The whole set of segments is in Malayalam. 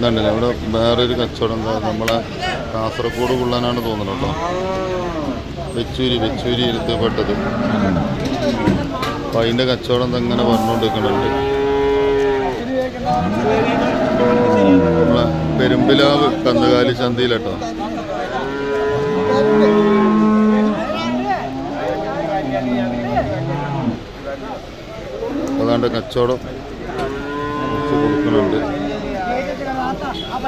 ഇതുണ്ടല്ലേ ഇവിടെ വേറൊരു കച്ചവടം എന്താ നമ്മളെ കാസർഗോഡ് കൊള്ളാനാണ് തോന്നുന്നത് കേട്ടോ. വെച്ചൂരി വെച്ചൂരി ഇരുത്തപ്പെട്ടത് അപ്പം അതിന്റെ കച്ചവടം ഇങ്ങനെ പറഞ്ഞുകൊണ്ടിരിക്കുന്നുണ്ട്. പെരുമ്പിലാവ് കന്നുകാലി ചന്തയിലട്ടോ അതാണ്ട് കച്ചവടം കൊടുക്കുന്നുണ്ട്.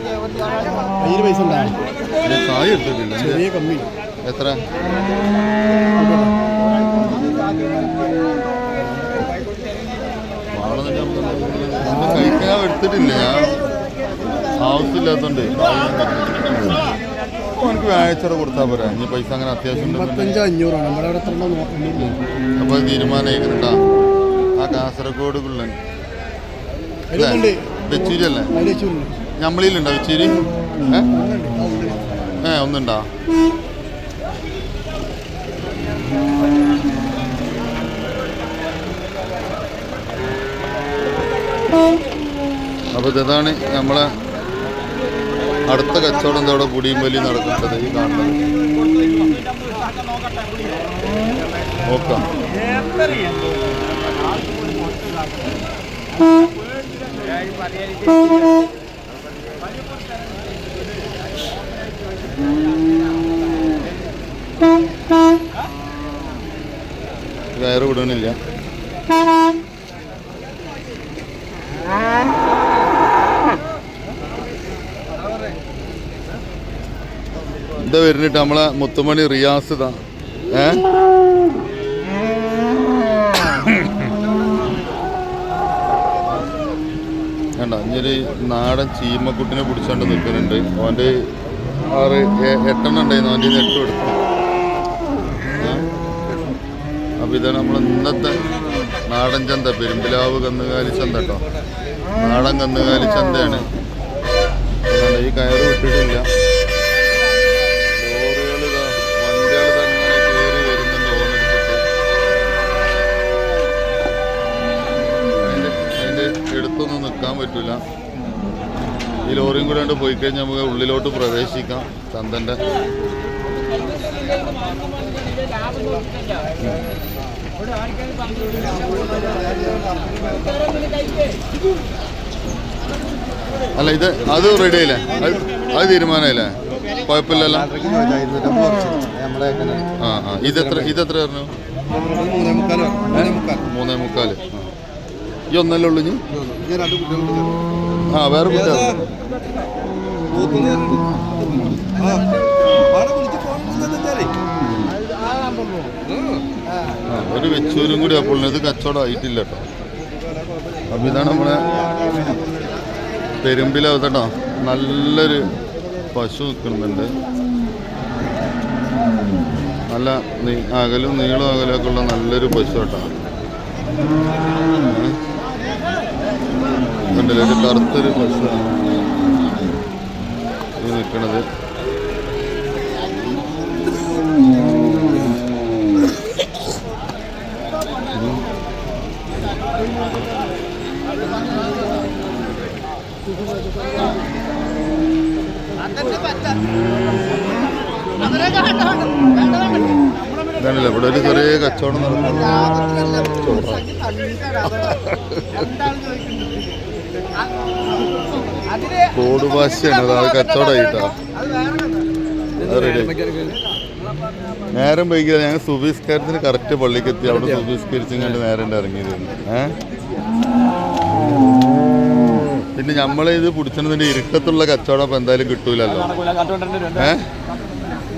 കയ്യിൽ പൈസ എടുത്തിട്ടില്ല ചെറിയ കമ്മി എത്ര? കഴിക്കാൻ എടുത്തിട്ടില്ല. ഞാൻ ആവശ്യമില്ലാത്തോണ്ട് എനിക്ക് വ്യാഴ്ച കൊടുത്താൽ പോരാ. ഇനി പൈസ അങ്ങനെ അത്യാവശ്യം അഞ്ഞൂറാണ്. നമ്മുടെ അവിടെ എത്ര അപ്പോൾ തീരുമാനമായിട്ടാ ആ കാസർഗോഡ് കുള്ളൻ അതിലുണ്ട് വെച്ചൂരി ഇച്ചിരി? ഏ? ഒന്നുണ്ടോ? അപ്പോൾ ഇതാണ് നമ്മളെ അടുത്ത കച്ചവടം ഇതോടെ പുടിയും വലി നടക്കുന്നത് ഈ കാണുന്നത്. നോക്കാം. കയറ് വിടണില്ല ഇതാ വരുന്നിട്ട് നമ്മളെ മുത്തുമണി റിയാസ് ഇതാ? ഏ? വേണ്ട നാടൻ ചീമക്കുട്ടിനെ പിടിച്ചോണ്ട് നിൽക്കുന്നുണ്ട്. അവന്റെ ആറ് എട്ടെണ്ണം ഉണ്ടായിരുന്നു അവന്റെ എട്ട് കൊടുത്തു അപ്പോൾ ഇതാണ് നമ്മൾ ഇന്നത്തെ നാടൻ ചന്ത പെരുമ്പിലാവ് കന്നുകാലി ചന്ത കേട്ടോ നാടൻ കന്നുകാലി ചന്തയാണ്. ഈ കയറ് വിട്ടിട്ടില്ല. ലോറികൾ നിൽക്കാൻ പറ്റില്ല ഈ ലോറിയും കൂടെ കൊണ്ട് പോയി കഴിഞ്ഞാൽ നമുക്ക് ഉള്ളിലോട്ട് പ്രവേശിക്കാം ചന്തന്റെ അല്ല ഇത് അത് റെഡി ആയില്ലേ? അത് തീരുമാനമായില്ലേ? കുഴപ്പമില്ലല്ലോ? ആ ആ. ഇതെത്ര ഇതെത്ര പറഞ്ഞു? മൂന്നേ മുക്കാലോ. ഈ ഒന്നല്ലേ ഉള്ളു ഇനി? ആ വേറെ കുട്ടികൾ ഒരു വെച്ചൂരും കൂടി അപ്പോൾ ഇത് കച്ചവടം ആയിട്ടില്ല കേട്ടോ. അപ്പം ഇതാണ് നമ്മളെ പെരുമ്പിലകത്തട്ടോ നല്ലൊരു പശു നിൽക്കുന്നുണ്ട്. നല്ല അകലും നീളം അകലൊക്കെ ഉള്ള നല്ലൊരു പശു കേട്ടോ. കറുത്തൊരു പശുവാണ്. നിൽക്കണത് ഇതാണല്ലോ ഇവിടെ ഒരു ചെറിയ കച്ചവടം നടക്കുന്നു. കോഡ് ഭാഷയാണ് അത് കച്ചവടമായിട്ടാ നേരം വൈകിയത് ഞങ്ങൾ സുബിസ്കാരത്തിന് കറക്റ്റ് പള്ളിക്ക് എത്തി അവിടെ സുബിസ്കരിച്ചും കണ്ട് നേരം ഇറങ്ങിയിരുന്നു ഏ? പിന്നെ നമ്മളെ ഇത് പിടിച്ചതിന്റെ ഇരുട്ടത്തുള്ള കച്ചവടം അപ്പം എന്തായാലും കിട്ടൂലല്ലോ. ഏ?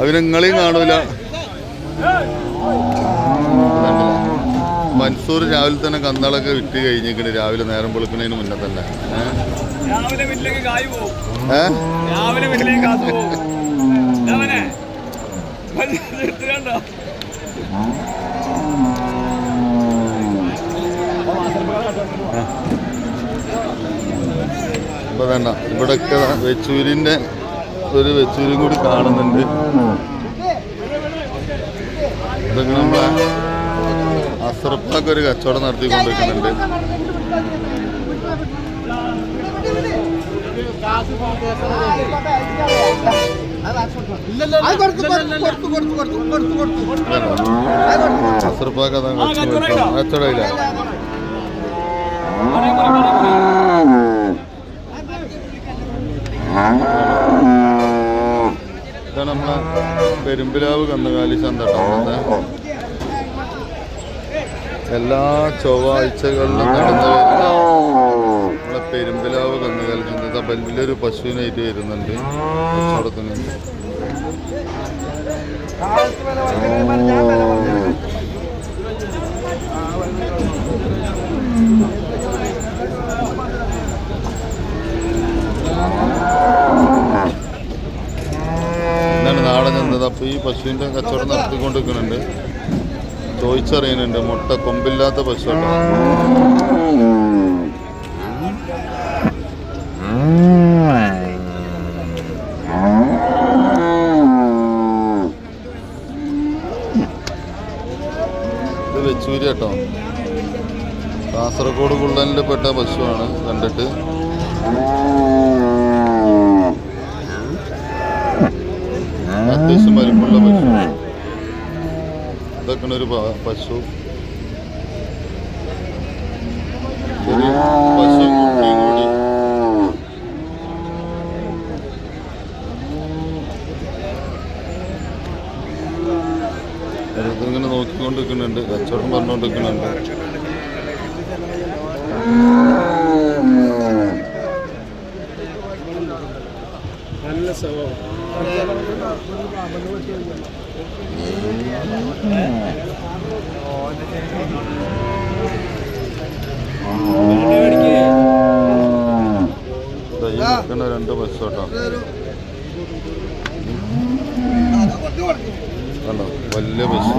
അത് നിങ്ങളെയും കാണൂല. മൻസൂർ രാവിലെ തന്നെ കന്നാളൊക്കെ വിറ്റ് കഴിഞ്ഞിരിക്കണ് രാവിലെ നേരം വെളുക്കുന്നതിന് മുന്നേ തന്നെ. ഏ? ഇപ്പൊ വേണ്ട. ഇവിടൊക്കെ വെച്ചൂരിന്റെ ഒരു വെച്ചൂരും കൂടി കാണുന്നുണ്ട്. ഇതൊക്കെ നമ്മളെ അസറപ്പാക്ക് ഒരു കച്ചവടം നടത്തിക്കൊണ്ടിരിക്കുന്നുണ്ട്. അസറപ്പാക്ക് അതാ കച്ചവടം. കച്ചവടമില്ല ഇതാണ് നമ്മളെ പെരുമ്പിലാവ് കന്നുകാലി ചന്ത എല്ലാ ചൊവ്വാഴ്ചകളിലും നടന്നു വരുന്ന നമ്മളെ പെരുമ്പിലാവ് കന്നുകാലി ചന്ത വലിയൊരു പശുവിനായിട്ട് വരുന്നുണ്ട്. കച്ചവടത്തിന്. എന്താണ് നാടൻ ചന്തത് അപ്പോൾ ഈ പശുവിന്റെ കച്ചവടം നടത്തിക്കൊണ്ടിരിക്കുന്നുണ്ട്. ചോദിച്ചറിയുന്നുണ്ട് മുട്ട കൊമ്പില്ലാത്ത പശു ഇത് കാസർഗോഡ് കുള്ളനിൽ പെട്ട പശുവാണ് കണ്ടിട്ട്. അത്യാവശ്യം ഇതൊക്കെ ഒരു പശു. ഒരു പശു കുട്ടിയും കൂടി. ഇങ്ങനെ നോക്കിക്കൊണ്ടിരിക്കുന്നുണ്ട് കച്ചവടം പറഞ്ഞുകൊണ്ടിരിക്കുന്നുണ്ട്. നല്ല സ്വഭാവം. നിൽക്കുന്ന രണ്ട് ബസ് കേട്ടോ കണ്ടോ വലിയ ബസ്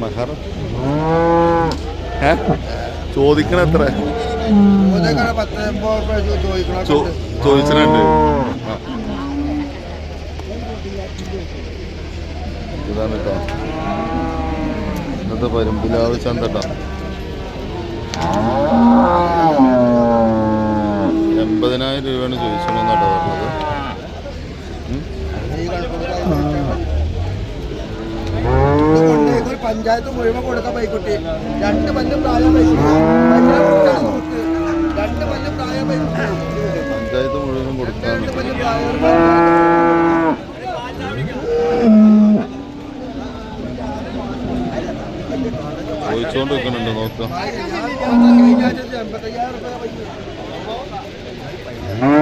മഹർ ചോദിക്കണ എത്ര ചോദിച്ചിട്ടുണ്ട് ഇതാണ് കേട്ടോ ഇന്നത്തെ പരുമ്പിലാവ് ചന്തട്ട കേട്ടോ എൺപതിനായിരം രൂപയാണ് ചോദിച്ചോളെന്നാട്ടോ പറഞ്ഞത് ഉം. ഒരു പഞ്ചായത്ത് മുഴുവൻ കൊടുത്ത പൈക്കുട്ടി രണ്ട് പല്ല് പ്രായ. രണ്ട് പല്ല് പ്രായം ઓકે